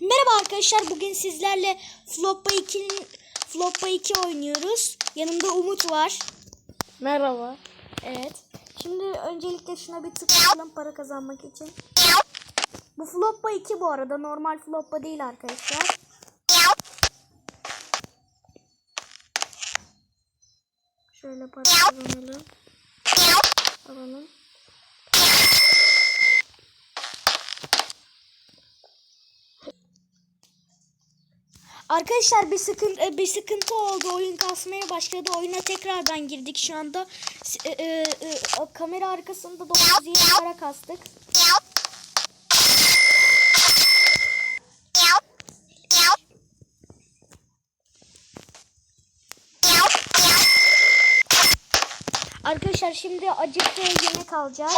Merhaba arkadaşlar. Bugün sizlerle Floppa 2'nin Floppa 2 oynuyoruz. Yanımda Umut var. Merhaba. Evet. Şimdi öncelikle şuna bir tıklayalım para kazanmak için. Bu Floppa 2 bu arada. Normal Floppa değil arkadaşlar. Şöyle para kazanalım. Alalım. Arkadaşlar bir sıkıntı bir sıkıntı oldu. Oyun kasmaya başladı. Oyuna tekrardan girdik şu anda. E, e, e, kamera arkasında 920 para kastık. Arkadaşlar şimdi acıktı yemek alacağız.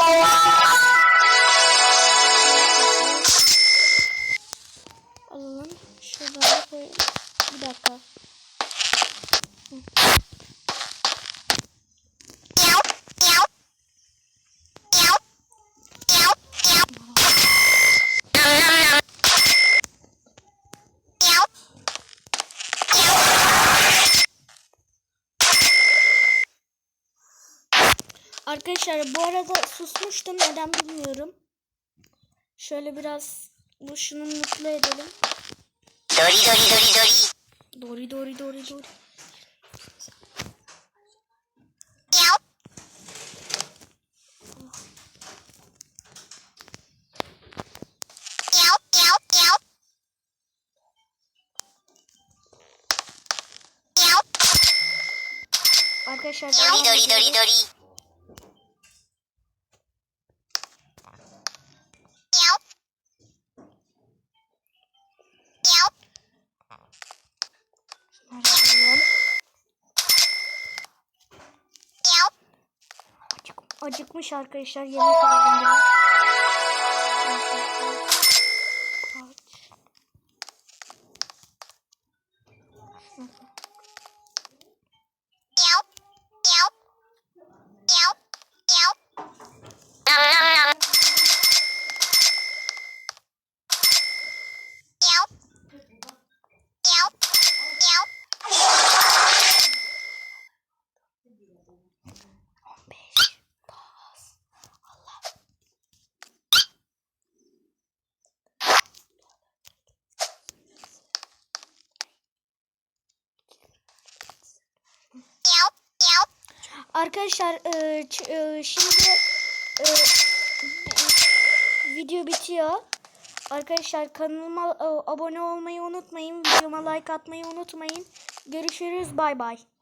Arkadaşlar bu arada susmuştum neden bilmiyorum. Şöyle biraz bu şunu mutlu edelim. Dori dori dori dori. Dori dori dori dori. Arkadaşlar Dori dori dori dori. Acıkmış arkadaşlar yemek alalım biraz. Arkadaşlar e, e, şimdi e, video bitiyor. Arkadaşlar kanalıma e, abone olmayı unutmayın. Videoma like atmayı unutmayın. Görüşürüz. Bay bay.